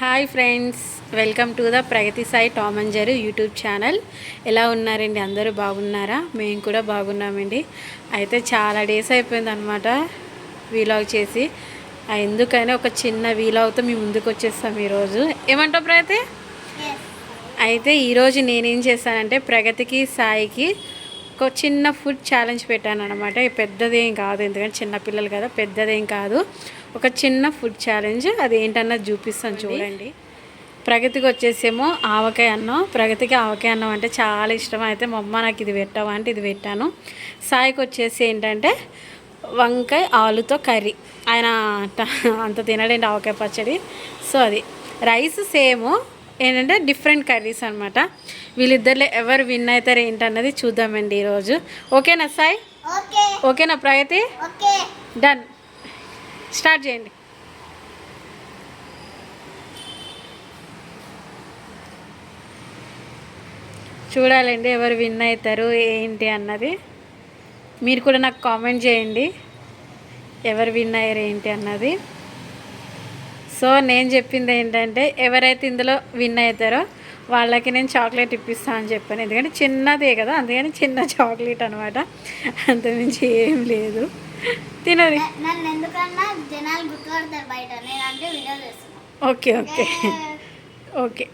Hi friends welcome to the Pragati Sai Tom and Jerry YouTube channel ఎలా ఉన్నారండి? అందరూ బాగున్నారా? మేము కూడా బాగున్నామండి. అయితే చాలా డేస్ అయిపోయింది అనమాట వీలాగ్ చేసి. ఎందుకని ఒక చిన్న వీలాగ్తో మేము ముందుకు వచ్చేస్తాం ఈరోజు. ఏమంటావు ప్రగతి అయితే ఈరోజు నేనేం చేశానంటే ప్రగతికి సాయికి ఒక చిన్న ఫుడ్ ఛాలెంజ్ పెట్టాను అనమాట పెద్దదేం కాదు ఎందుకంటే చిన్నపిల్లలు కదా పెద్దదేం కాదు. ఒక చిన్న ఫుడ్ ఛాలెంజ్ అది ఏంటన్నది చూపిస్తాను చూడండి. ప్రగతికి వచ్చేసేమో ఆవకాయ అన్నం. ప్రగతికి ఆవకాయ అన్నం అంటే చాలా ఇష్టం. అయితే మా అమ్మ నాకు ఇది పెట్టావా అంటే ఇది పెట్టాను. సాయికి వచ్చేసి ఏంటంటే వంకాయ ఆలుతో కర్రీ. ఆయన అంత తినడండి ఆవకాయ పచ్చడి. సో అది. రైస్ సేమ్ ఏంటంటే డిఫరెంట్ కర్రీస్ అనమాట వీళ్ళిద్దరిలో ఎవరు విన్ అవుతారు ఏంటన్నది చూద్దామండి ఈరోజు. ఓకేనా సాయి? ఓకే. ఓకేనా ప్రగతి డన్ స్టార్ట్ చేయండి. చూడాలండి ఎవరు విన్ అవుతారు ఏంటి అన్నది. మీరు కూడా నాకు కామెంట్ చేయండి. ఎవరు విన్ అయ్యారు ఏంటి అన్నది. సో నేను చెప్పింది ఏంటంటే ఎవరైతే ఇందులో విన్ అవుతారో వాళ్ళకి నేను చాక్లెట్ ఇప్పిస్తాను అని చెప్పాను. ఎందుకంటే చిన్నదే కదా అందుకని చిన్న చాక్లెట్ అనమాట అంతమించి ఏం లేదు. తినది ఓకే ఓకే. ఓకే.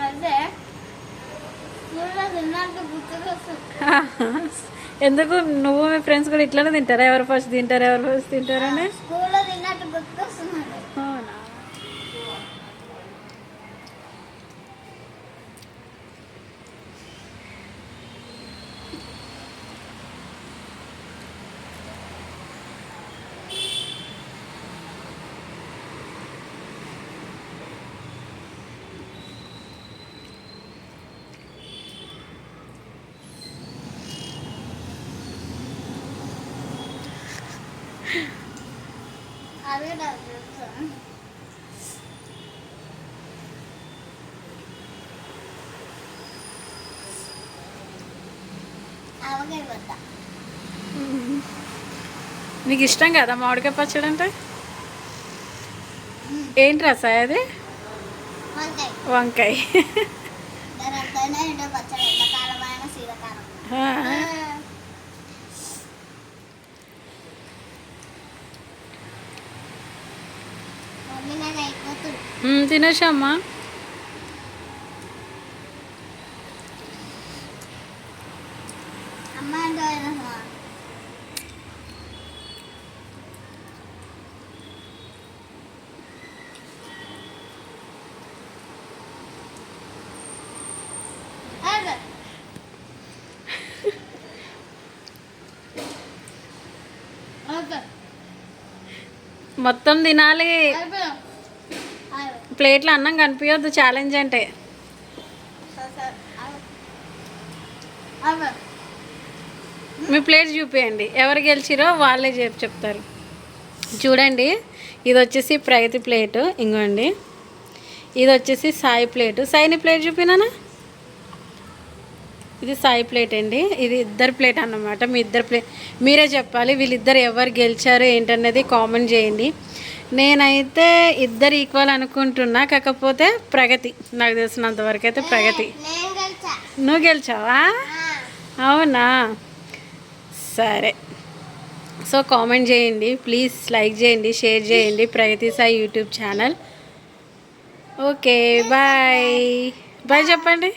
ఎందుకు? నువ్వు మీ ఫ్రెండ్స్ కూడా ఇట్లానే తింటారా? ఎవరు ఫస్ట్ తింటారు? ఎవరు ఫస్ట్ తింటారని స్కూల్లో తిన్నట్టు నాకు ఇష్టం కదా మామిడికాయ పచ్చడి అంటే? ఏంటి సాయి అది? వంకాయ వంకాయ దాని అర్థమైనా ఏంటో పచ్చడి ఎండాకాలమైన శీతాకాలం ఆ, మమ్మీ నాకు అయిపోతుంది మ్, తినేసమ్మా మొత్తం తినాలి. ప్లేట్లో అన్నం కనిపించద్దు ఛాలెంజ్ అంటే. మీ ప్లేట్ చూపించండి ఎవరు గెలిచిరో వాళ్ళే చెప్పి చెప్తారు. చూడండి ఇది వచ్చేసి ప్రగతి ప్లేటు ఇంకోండి ఇది వచ్చేసి సాయి ప్లేటు. సాయిని ప్లేట్ చూపినానా? ఇది సాయి ప్లేట్ అండి. ఇది ఇద్దరు ప్లేట్ అన్నమాట. మీ ఇద్దరు ప్లేట్ మీరే చెప్పాలి వీళ్ళిద్దరు ఎవరు గెలిచారు ఏంటన్నది కామెంట్ చేయండి. నేనైతే ఇద్దరు ఈక్వల్ అనుకుంటున్నా కాకపోతే ప్రగతి. నాకు తెలిసినంత వరకు అయితే ప్రగతి. నువ్వు గెలిచావా? అవునా? సరే. సో కామెంట్ చేయండి ప్లీజ్ లైక్ చేయండి షేర్ చేయండి Pragati Sai YouTube channel. Okay bye bye చెప్పండి.